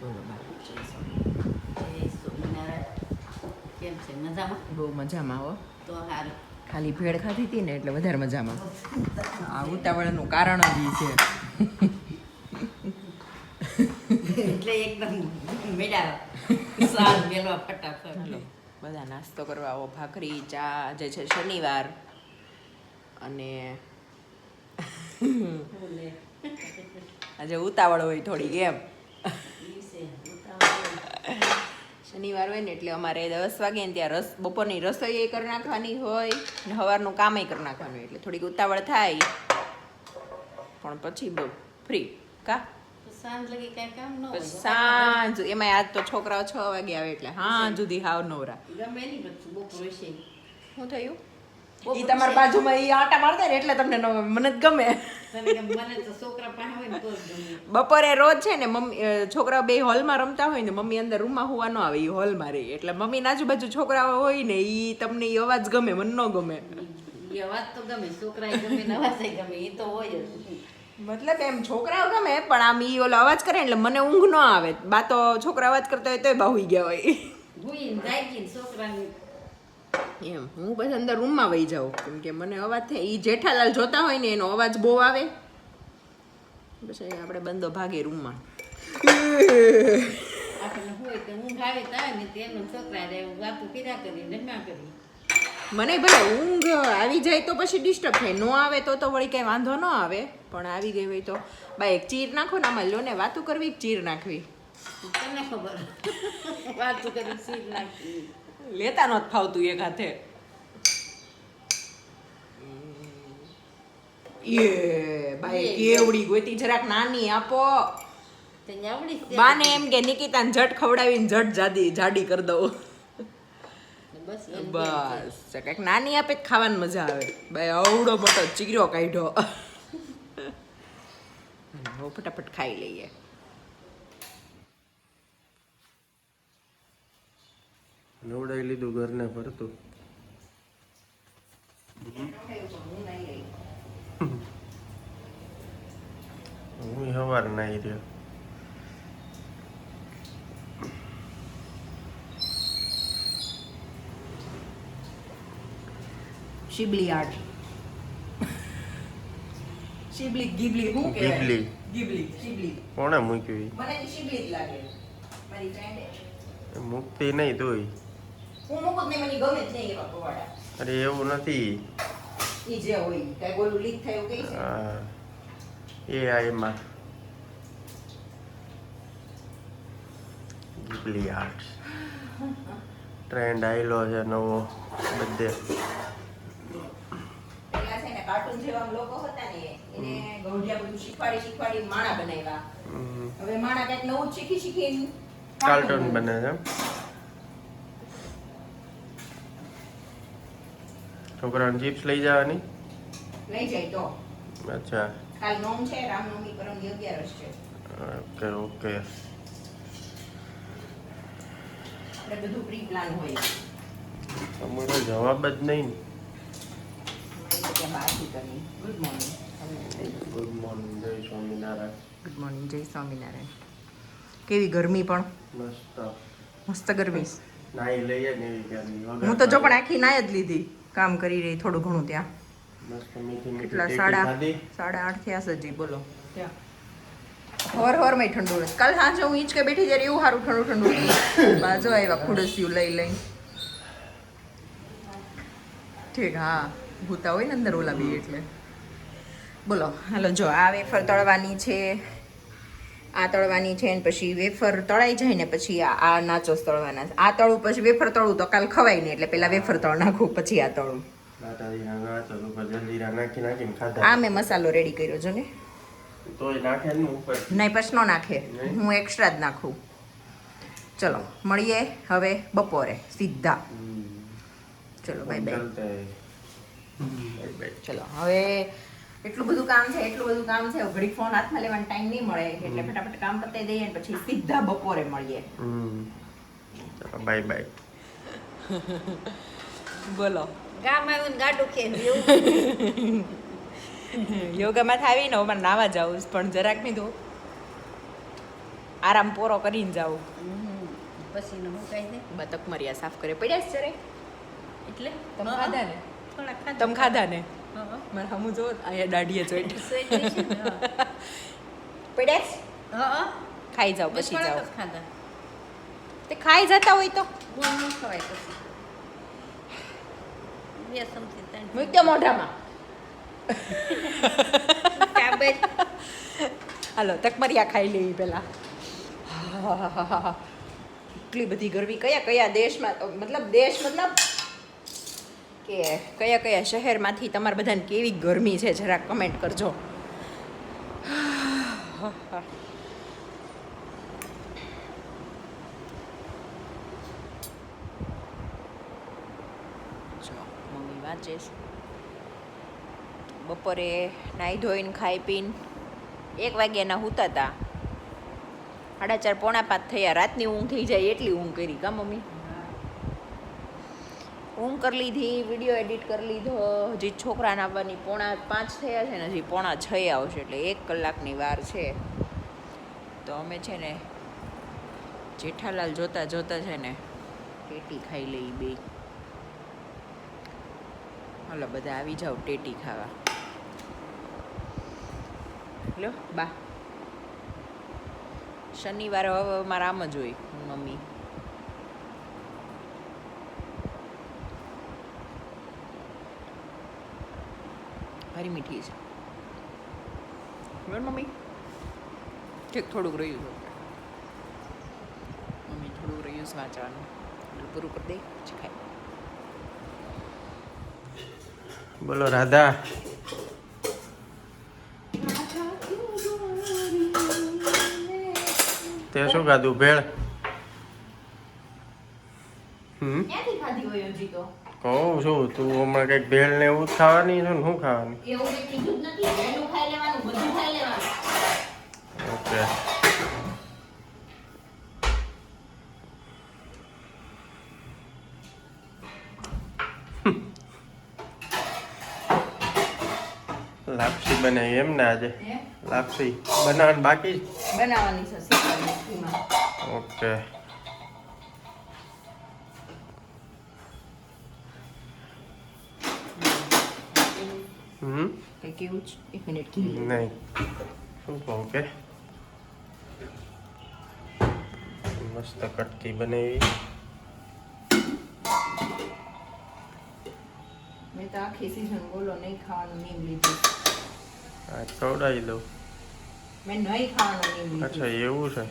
બોલો બાકી જય સ્વામિનારાયણ કેમ છે મજામાં બહુ મજામાં હો. તો હાલ ખાલી ભેળ ખાધી હતી ને એટલે વધારે મજામાં. આ ઉતાવળનું કારણ જ છે. એટલે એકદમ મેળા સાલ મેળવા ફટાફટ બધા નાસ્તો કરવા આવો, ભાખરી, ચા, જે છે શનિવાર અને આજે ઉતાવળ હોય થોડીક એમ દિવસે ઉતાવળ. શનિવાર હોય ને એટલે અમારે દસ વાગે ને ત્યાં રસ બપોરની રસોઈ કરી નાખવાની હોય ને સવારનું કામે કરી નાખવાનું એટલે થોડીક ઉતાવળ થાય. પણ પછી બહુ ફ્રી કા? તો સાંજ લગી કાંઈ કામ ન હોય. સાંજ. એમાં આજ તો છોકરાઓ છ વાગે આવે એટલે હા જુદી હાવ નવરા. ગમે નહીં બપોર શું થયું? એ ઈ તમારા બાજુમાં એ આટા મારતા ને એટલે તમને ન ગમે. મને જ ગમે. બપોરે રોજ છે ને મમ્મી છોકરા બે હોલમાં રમતા હોય ને મમ્મી અંદર રૂમમાં હોવા ન આવે એ હોલમાં રહે. એટલે મમ્મી આજુબાજુ છોકરાઓ હોય ને એ તમને એ અવાજ ગમે મને ન ગમે. વાત તો ગમે છોકરા ગમે ને ગમે એ તો હોય મતલબ એમ છોકરાઓ ગમે પણ આમ ઈ ઓલો અવાજ કરે એટલે મને ઊંઘ ન આવે. બા તો છોકરા અવાજ કરતા હોય તોય બાહુઈ ગયા હોય. હુઈ જાય છોકરાને એમ હું પછી અંદર રૂમમાં વહી જાઉં. કેમ કે મને અવાજ થાય એ જેઠાલાલ જોતા હોય ને એનો અવાજ બહુ આવે. પછી આપણે બંધો ભાગે રૂમમાં. મને ભલે ઊંઘ આવી જાય તો પછી ડિસ્ટર્બ થાય ન આવે તો તો વળી કઈ વાંધો ન આવે. પણ આવી ગઈ હોય તો બા એક ચીર નાખો ને આમાં લો ને વાતું કરવી ચીર નાખવી? તને ખબર. વાતું કરવી ચીર નાખી લેતા નહોત ફાવતું એક હાથે. એ ભાઈ કેવડી ગોતી જરાક નાની આપો? બાને એમ કે નિકિતાને જટ ખવડાવીને જટ જાડી જાડી કરી દઉં. બસ કંઈક નાની આપે જ ખાવાની મજા આવે. ભાઈ અવડો મોટો ચીરો કાઢ્યો. ફટાફટ ખાઈ લઈએ. નવડાવી લીધું ઘરને ફરતું. હું સવાર નાઈ રહ્યો. શિબલી આર્ટ શિબલી ગીબલી હું કે ગીબલી. ગીબલી શિબલી. કોણે મૂક્યું? મને શિબલી જ લાગે. મારી ફ્રેન્ડે મુક્તિ નહીં તોય હું મૂકું ને મને ગમે જ નહીં એવા પવાડા અરે એવું નથી. ઈ જે હોય કઈ બોલું લીક થયું કઈ છે? એ આ એમાં. ગીબલી આર્ટ ટ્રેન્ડ આવેલો છે નવો બધે. પેલા છે ને કાર્ટૂન જેવા લોકો હતા ને એને ગૌઢિયા બધું શીખવાડી શીખવાડી માણા બનાવ્યા. હવે માણા કંઈક નવું શીખી શીખી કાર્ટૂન બને છે છોકરાને ચિપ્સ લઈ જવાની? લઈ જાય તો. અચ્છા. કાલ નોમ છે રામનવમી પરમ અગિયારસ છે. Okay okay. આપણે બધું પ્રી પ્લાન હોય. તમારો જવાબ જ નહીં ગુડ મોર્નિંગ ગુડ મોર્નિંગ જય સ્વામિનારાયણ. ગુડ મોર્નિંગ જય સ્વામિનારાયણ. કેવી ગરમી પણ? મસ્ત. મસ્ત ગરમી. નાઈ લઈએ ને એવી ગરમી. હું તો જો પણ આખી નાય જ લીધી. કામ કરી રહી થોડું ઘણું ત્યાં. કેટલા? સાડા સાડા આઠ થયા સજી બોલો. હવાર હવારમાં ઠંડુ રહે કાલ સાંજે હું ઈંચ કે બેઠી ત્યારે એવું સારું ઠંડુ ઠંડુ બાજુ આવ્યા ખુડસ્યું લઈ લઈ ઠીક હા. ભૂતા હોય ને અંદર ઓલા બી એટલે. બોલો હાલો જો આ વેફર તળવાની છે. આ તળવાની છે ને પછી વેફર તળાઈ જાય ને પછી આ નાચોસ તળવાના આ તળું પછી વેફર તળું તો કાલ ખવાય નહીં એટલે પેલા વેફર તળ નાખું પછી આ તળું. આ મેં મસાલો રેડી કર્યો છે ને. નહીં પછી નો નાખે. હું એક્સ્ટ્રા જ નાખું. ચલો મળીએ હવે બપોરે સીધા. ચલો બાય બાય ચલો હવે એટલું બધું કામ છે એટલું બધું કામ છે. ઘડીક ફોન હાથમાં લેવાનો ટાઈમ નહીં મળે. એટલે ફટાફટ કામ પતાવી દઈએ અને પછી સીધા બપોરે મળીએ. બાય બાય બોલો. ગામ આવ્યું ગાડું ખેલ યોગામાં આવીને ને મારે નાવા જાવું પણ જરાક નહીં તો આરામ પૂરો કરીને જાઉં. પછી ને હું કહી દે. બતક મરિયા સાફ કરે. પડ્યા છે એટલે? તમે ખાધા ને? થોડા ખાધા. તમે ખાધા ને. મારે હમું જો અહીંયા દાઢીએ જોઈ છે ને, હા. પડ્યા હા, હા. ખાઈ જાવ પછી જાવ ખાધા. તે ખાઈ જતા હોય તો. બહુ ખવાય પછી. બે ચમચી ત્રણ મૂક્યો મોઢામાં. હાલો તકમરિયા ખાઈ લેવી પેલા એટલી બધી ગરમી. કયા કયા દેશમાં મતલબ દેશ મતલબ કે કયા કયા શહેરમાંથી તમારા બધાને કેવી ગરમી છે જરા કમેન્ટ કરજો. મમ્મી વાંચે બપોરે નાહી ધોઈને ખાઈ પીને એક વાગ્યાના હુતા હતા સાડા ચાર પોણા પાંચ થયા, રાતની ઊંઘ થઈ જાય એટલી ઊંઘ કરી, કા મમ્મી? ઊંઘ કરી લીધી વીડિયો એડિટ કરી લીધો, હજી છોકરાને આવવાની પોણા પાંચ થયા છે ને, હજી પોણા છ આવશે એટલે એક કલાકની વાર છે. તો અમે છે ને, જેઠાલાલ જોતા જોતા છે ને, ટેટી ખાઈ લઈ બે. હાલો, બધા આવી જાઓ ટેટી ખાવા. લો બા. શનિવારે હવે મારા આમ જ હોય, મમ્મી. હરી મીઠી છે. બરાબર મમ્મી. ઠીક થોડુંક રહ્યું છે. મમ્મી થોડુંક રહ્યું છે વાંચવાનું. એટલે પૂરું કરી દે પછી ખાઈ. બોલો રાધા. તે શું ખાધું ભેળ? હમ? ક્યાંથી ખાધી હોય હજી તો? કહું છું તું હમણાં કંઈક ભેળ ને એવું ખાવાની છે ને શું ખાવાની? એવું કંઈ કીધું જ નથી વહેલું ખાઈ લેવાનું બધું ખાઈ લેવાનું. ઓકે. લાપસી બનાવી એમ ને આજે? લાપસી. બનાવવાની બાકી? બનાવવાની છે ઓકે. હમ કંઈ કેવું જ એક મિનિટ કીધું નહીં શું કહું કે મસ્ત કટકી બનાવી મેં તો આખી સીઝન બોલો નહીં ખાવાનું નીમ લીધું આ ખવડાવી દઉં મેં નહીં ખાવાનું નીમ અચ્છા લીધું એવું છે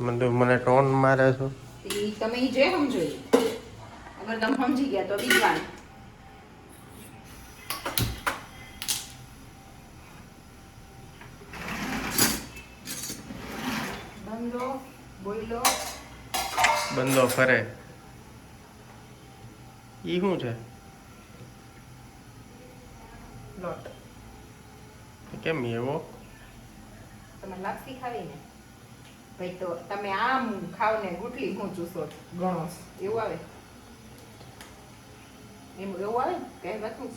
મને તો મને ટોન મારે છો ઈ તમે ઈ જે સમજો ઈ. અગર તમે સમજી ગયા તો વિદ્વાન બંધો બંદો ફરે. ઈ શું છે? લોટ. કેમ એવો? તમે લાપસી ખાવી ને ભાઈ તો તમે આમ ખાવ ને ગુટલી હું ચૂસો ગણો એવું આવે? એમ એવું આવે? ને કહેવત હું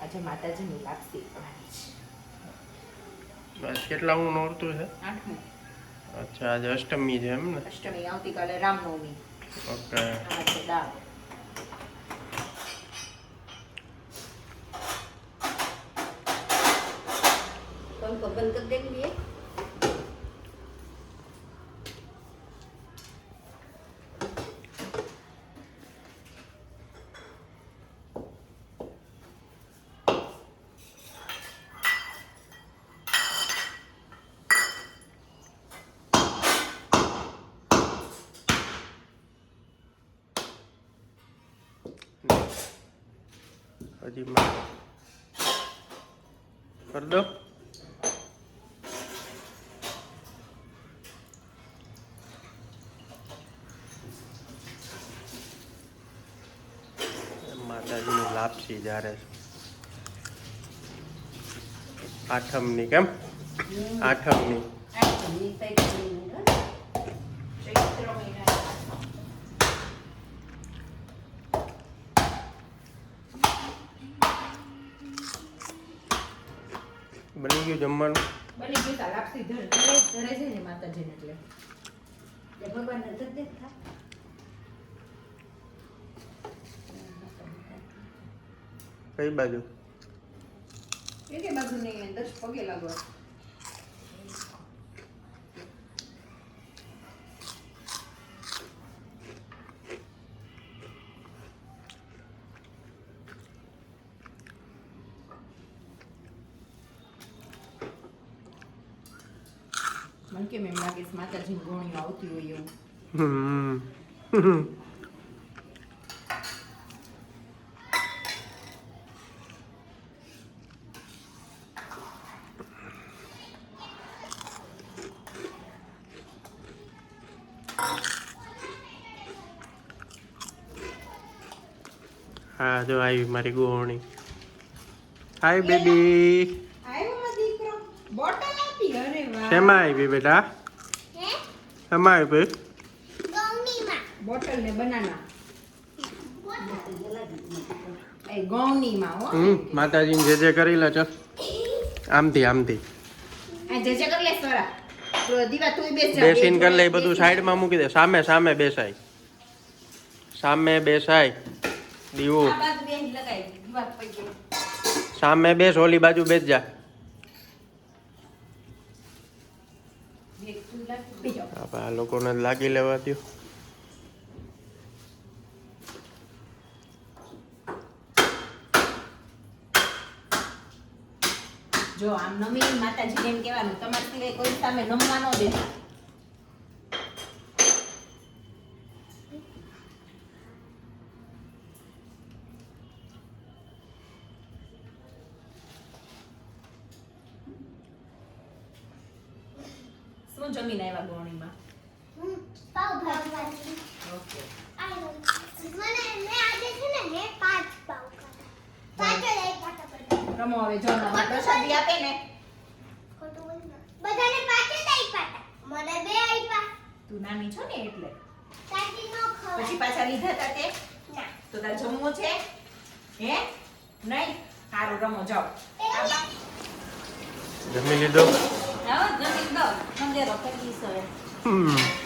આજે માતાજીની લાપસી છે. બસ કેટલા હું નોરતું છે? આઠમું. અચ્છા આજે અષ્ટમી છે એમ ને? અષ્ટમી આવતીકાલે રામનવમી. ઓકે. આ છે દાળ બંધ કરી દે? ને બે. હજી માં કર દો. માતાજીની લાપસી જ્યારે આઠમની કેમ? આઠમની આ ઘરની સાઈડ કરીને, હા. ચૈત્ર મહિના બની ગયું જમવાનું? બની ગયું તા લાપસી ધર ધરે છે ને માતાજીને એટલે. તે ભગવાન તો દેખતા કઈ બાજુ? એ કે બાજુ નહીં દસ પગે લાગવા. મને કેમ એમ લાગે છે માતાજીની ગોળીઓ આવતી હોય એવું? હા જો આવી મારી ગોણી. હાય બેબી આવ્યો દીકરો. વાહ શેમાં આવી બેટા? શેમાં આવી બોટલ ને બનાના. એ ગૌનીમાં હો. હમ માતાજીને જે જે કરી લે ચાલ આમથી આમથી. આ જે જે કરી લે સોરા. તો દીવા તું બેસ જા. બેસીને કરી લે બધું સાઈડમાં મૂકી દે. સામે સામે બેસાય. સામે બેસાય. દીવો. સામે બેસ ઓલી બાજુ બેસ જા. આ લોકોને લાગી લેવા દો જો, આમ નમી માતાજી એમ કહેવાનું, તમારે સિવાય કોઈ સામે નમવા ન દે. શું જમીન આવ્યા ગોણીમાં રમો હવે જો પ્રસાદી આપે ને. બધાને પાંચ જ આપ્યા મને બે આપ્યા. તું નાની છો ને એટલે. પછી પાછા લીધા તા? તે તો તાર જમવું છે? હે? નહીં? સારું રમો જાઓ. જમી લીધો? હા જમીન દો સમજેરો કરી છે હમ.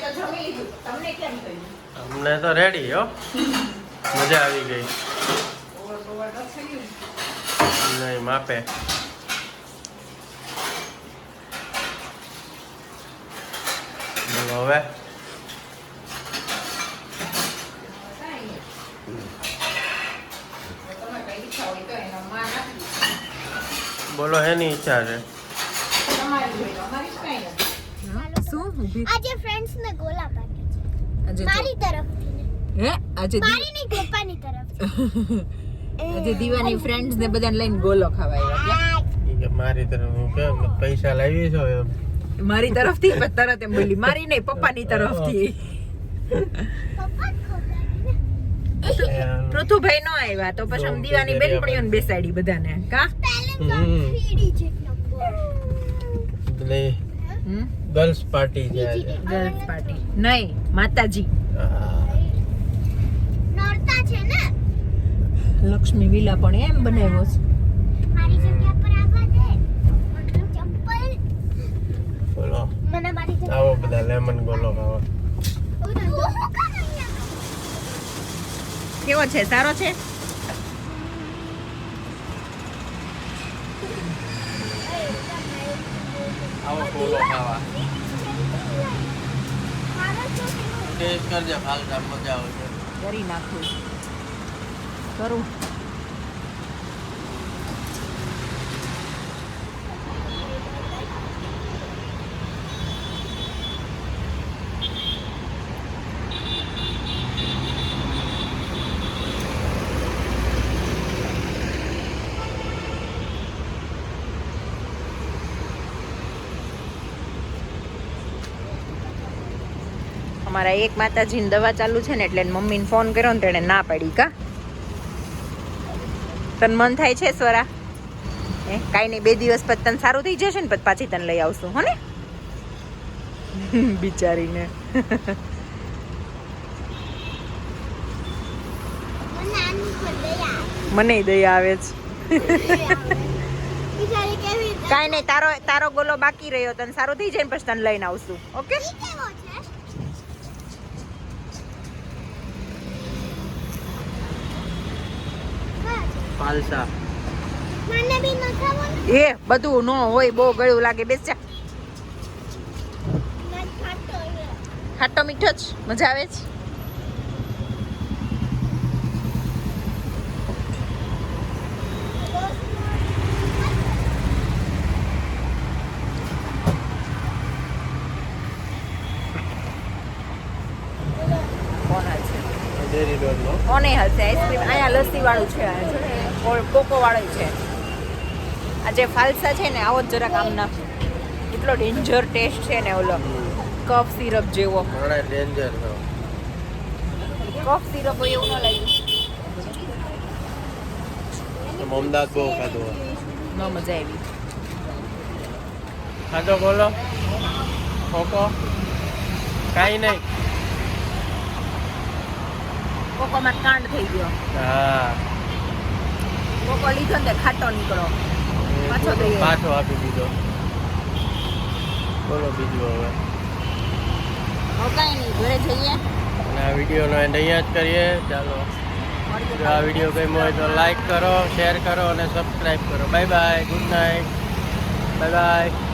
તો જમી લીધું. તમને કેમ થયું? અમને તો રેડી હો. મજા આવી ગઈ. નહીં માપે. બોલો હવે. બોલો એની ઈચ્છા છે તમારી હોય તો અમારી જ કાંઈ નથી શું? ઊભી. આજે ફ્રેન્ડ્સ ને ગોલા પાકે છે. મારી તરફથી હે? આજે મારી નહીં પપ્પાની તરફથી આજે દીવાની ફ્રેન્ડ્સ ને બધાને લઈને ગોલો ખાવા આવ્યા મારી તરફ હું કેમ પૈસા લાવી છો એમ. મારી તરફથી? પણ તરત એમ બોલી મારી નહીં પપ્પાની તરફથી. ને. પૃથુભાઈ નો આવ્યા તો પછી આમ દીવાની બેનપણીઓને બેસાડી બધાને કા? હમ. એટલે ગર્લ્સ પાર્ટી છે ગર્લ્સ પાર્ટી. નહીં માતાજી. નોરતા છે ને? લક્ષ્મી વિલા પણ એમ બનાવ્યો છે. મારી જગ્યા પર આવવા દે. ચંપલ. બોલો. મને મારી જગ્યા આવો બધા લેમન ગોલો ખાવા. કેવો છે? સારો છે? આવો કોલો ખાવા. ટેસ્ટ કરજે ખાલસા મજા આવશે. કરી નાખું. કરું. અમારા એક માતાજીની દવા ચાલુ છે ને એટલે મમ્મીને ફોન કર્યો ને તેણે ના પાડી કા? તને મન થાય છે સ્વરા? એ કાંઈ નહીં બે દિવસ પછી તને સારું થઈ જશે ને પછી પાછી તને લઈ આવશું હો ને? બિચારીને. મને દયા આવે છે. કાંઈ નહીં તારો તારો ગોલો બાકી રહ્યો તને સારું થઈ જાય ને પછી તને લઈને આવશું ઓકે ઈ કેવો છે કયો છે? ફાલસા મને બી ન ખાવો એ બધું નો હોય બહુ ગળ્યું લાગે. બેસ જા. મને ખાટો મીઠો જ. મજા આવે છે? કોને હશે આઈસ્ક્રીમ અહીંયા લસ્સી વાળું છે. કોકો વાળું છે. આ જે ફાલસા છે ને આવો જ જરાક આમ ના એટલો ડેન્જર ટેસ્ટ છે ને ઓલો કફ સિરપ જેવો. ડેન્જર કફ સિરપ હોય એવું ન લાગ્યું અમદાવાદ બહુ ખાધું ન મજા આવી. ખાધો બોલો? ખોખો કાંઈ નહીં. કોકોમાં કાંડ થઈ ગયો. હા. કોકો લીધો ને ખાટો નીકળો. પાછો દઈએ પાછો આપી દીધો. બોલો બીજું હવે. હવે કાંઈ નહીં ઘરે જઈએ. અને આ વિડીયોનો એન્ડ અહીંયા જ કરીએ. ચાલો. જો આ વીડિયો ગમ્યો હોય તો લાઈક કરો શેર કરો અને સબસ્ક્રાઈબ કરો. Bye bye good night bye bye